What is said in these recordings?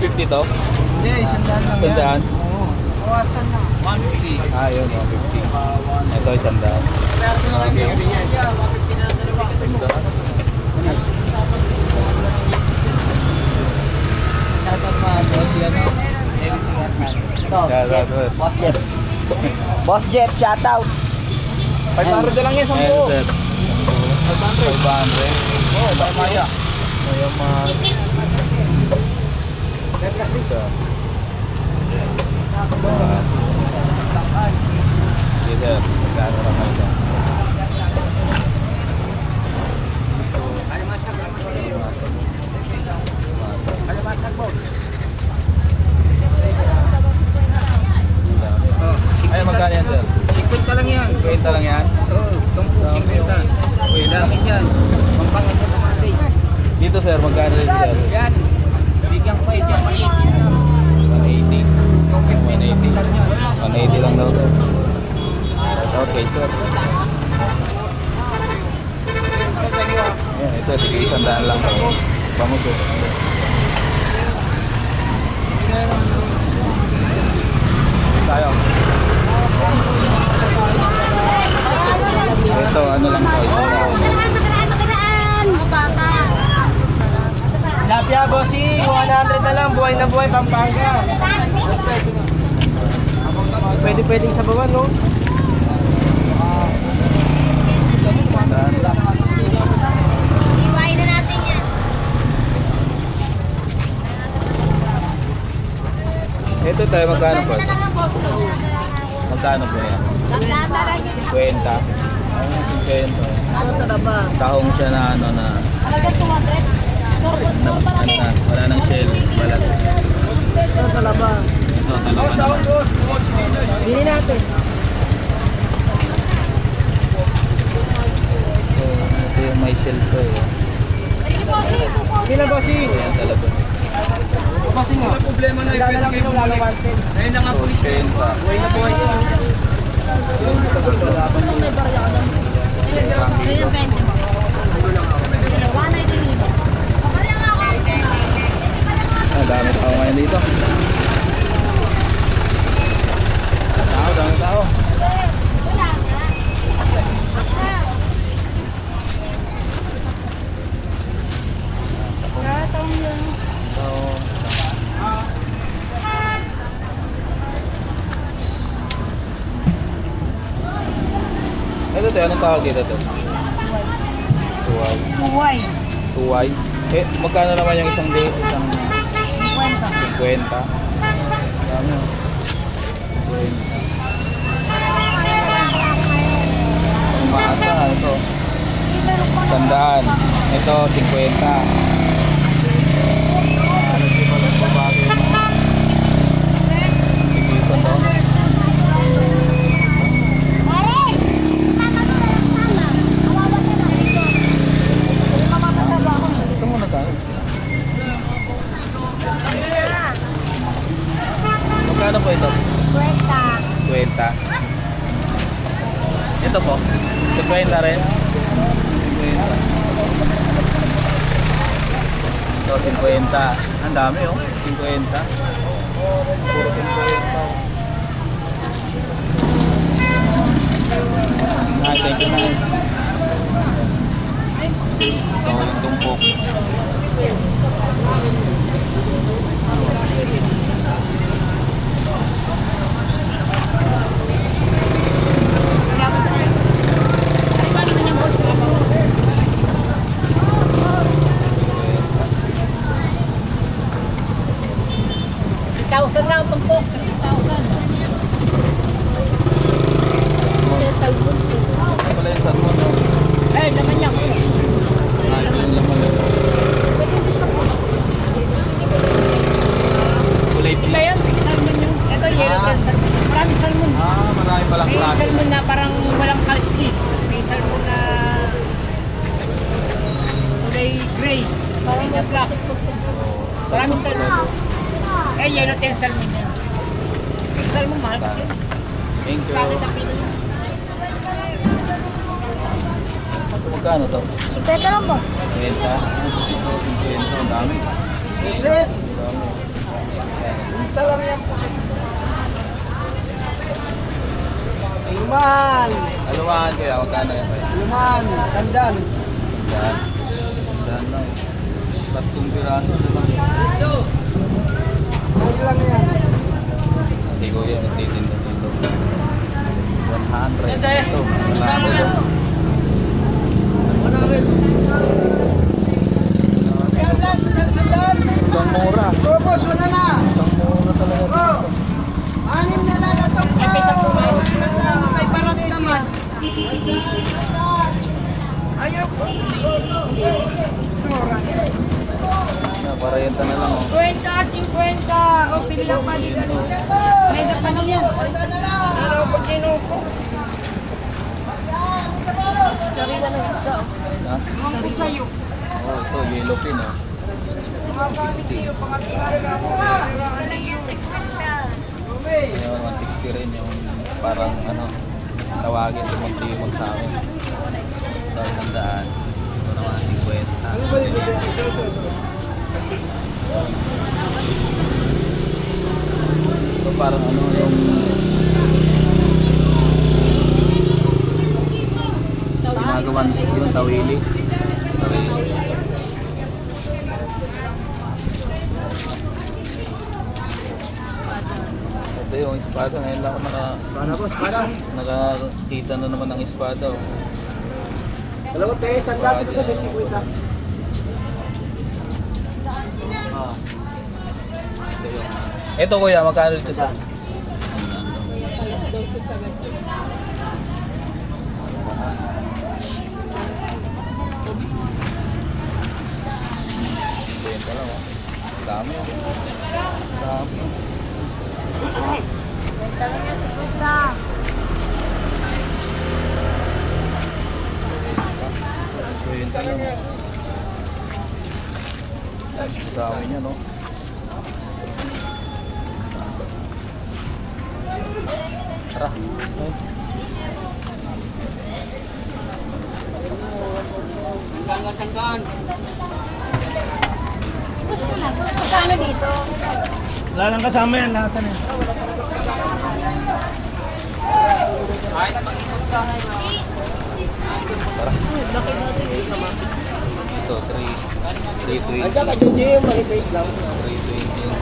to? Hindi, isang daan lang Isang daan? Oo. Bawasan na. 150. Ah, yun, 150. Ito, isang daan. Okay. Shoutout mga boss, yan o. Hand. Ito, Yeah, Jeff. was- Boss Jeff. Boss Jeff, shoutout. 500 na lang yan, Ayun, 10. sir. 500. Oo, oh, Maya. Maya mahal. Isa. Sige, sir. Magkano naman ito? Ay, magkano yan, sir? 50 lang yan. Kwenta lang yan? Oo, tumpo, 50. Uy, dami yan. Pampangan sa tumati. Dito, sir, magkano rin, sir? Yan. 180. 250 lang daw to. Okay, sir. Ayan, ito, sige, isang daan lang. Bangus eh. Tayo. Pampanga. Pwede pwedeng sa bawan, no? Na. Ito tayo, magkano po? Na. Magkano po yan? Magkataran yun. 50. Ano, 50. Ano to ba? Taong siya na ano na, Halaga 200. Ano wala nang shell, balat. Ito talaba. Ito, talaga naman. Bili natin. Ito, ito yung may shell ko eh. Sila, bossy. Ito yan talaga. Bossy nga. problema na ipwede kayo lalawantin. Ngayon na nga Ito, 80. Buhay na buhay yan. Ayun, 20 mo. 190 libo. Ako. Ah, dami tao ngayon dito. Tao, dami tao. Ito tayo, anong tawag dito to? Tuway. Buhay. Tuway. Eh, magkano naman yung isang day? Isang 50. 50. Dami oh. 50. Umaasa, ito. Tandaan. Ito, 50. Ano di ba nagbabago yung mga Dito to. Pare! Kawawa ka na. Mamapasaba ako. Ito muna tayo. Magkano po ito? Kwenta. 50. Ito po. 50 rin. 50. Ito 50. Ang dami oh. 50. Puro 50. oh. Ay, thank you man. Ito yung tumpok. Thousand lang itong pok. Ito pala yung salmon oh. Eh, naman yan. Ah, ito yung laman oh. Kulay Iba pula. yan, big salmon yun. Ito, yellow tail salmon. Maraming salmon. Ah, palang May klase. salmon na parang walang kaliskis. May salmon na kulay gray. Parang na black. Maraming salmon. Eh, yellow tail salmon yan. Big salmon, mahal kasi. Thank you. Sa akin na yun. Magkano to? 50 lang boss. 50. 50. Ang dami. Ang dami. lang yan Luman! Alumahan kaya, magkano yan kayo? Luman! Tandan! Yan. Yan lang. Tatlong piraso, di ba? Ano lang yan? Hindi ko yan, nagtitinda dito. 100. Ito, 100. Tandan! Tandan! Isang mura. Robos, wala na! Isang mura talaga. Oh! Anim na lang ito! Ate, sa pumaw. May parat naman! Ayaw po! Yan, para yan na lang. Oh. Kwenta, ating kwenta. O, pili lang pa dito. May napanong yan. Ano po kinuko? Sarila ng isda. Ha? Ang kayo. Oh, ito, yellow pin. 60. Ayun, 160 rin yung parang ano, tawagin tumag-timog sa amin. Dahil sandaan. Ito naman 50. Ito parang ano yung ginagawan yung tawilis. Tawilis. Ito yung espada. Ngayon lang ako naka, Espada po, espada. nakakita na naman ng espada. oh. Dalawa tayo, sandal ito ko, 50. Ah. Ito yung... Ito kuya, magkano ito sa... Dami oh. Dami. Tangan. Gusto na. Magkano dito? Wala lang kasama yan, lahat na. Tara. Ito, 3 320. Andiyan ka, Jojo, yung mali-face lang. 320.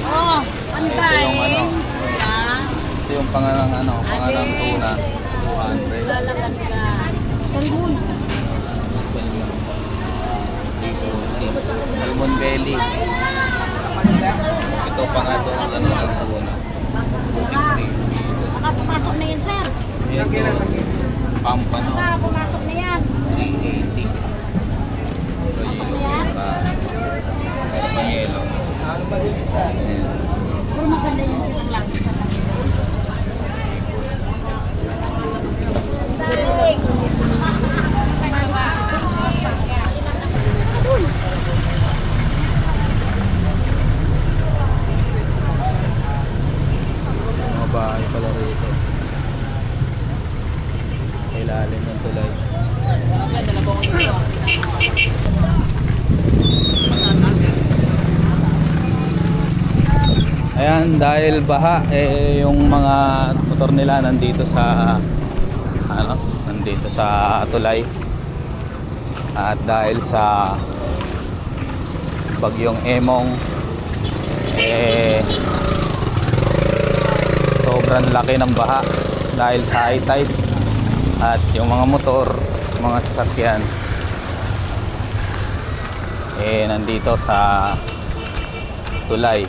Oh, ang Ito yung ano. daing. Ah, Ito yung panganang ano, panganang tuna. 200. lalagan ka. Salmon. 340. Salmon belly. Ito pa nga ito ang ano ng tuna. 260. Nakapasok na yan, sir. Ito, pampano. Nakapasok na yan. 380. Ito yellow pa. Meron pa. Ayan. Pero maganda yan silang lasa sa tayo. Mga bahay pala rito. Sa ilalim ng tulay. Ayan, dahil baha, eh, yung mga motor nila nandito sa ano, nandito sa tulay. At dahil sa bagyong Emong eh sobrang laki ng baha dahil sa high tide at yung mga motor, mga sasakyan eh nandito sa tulay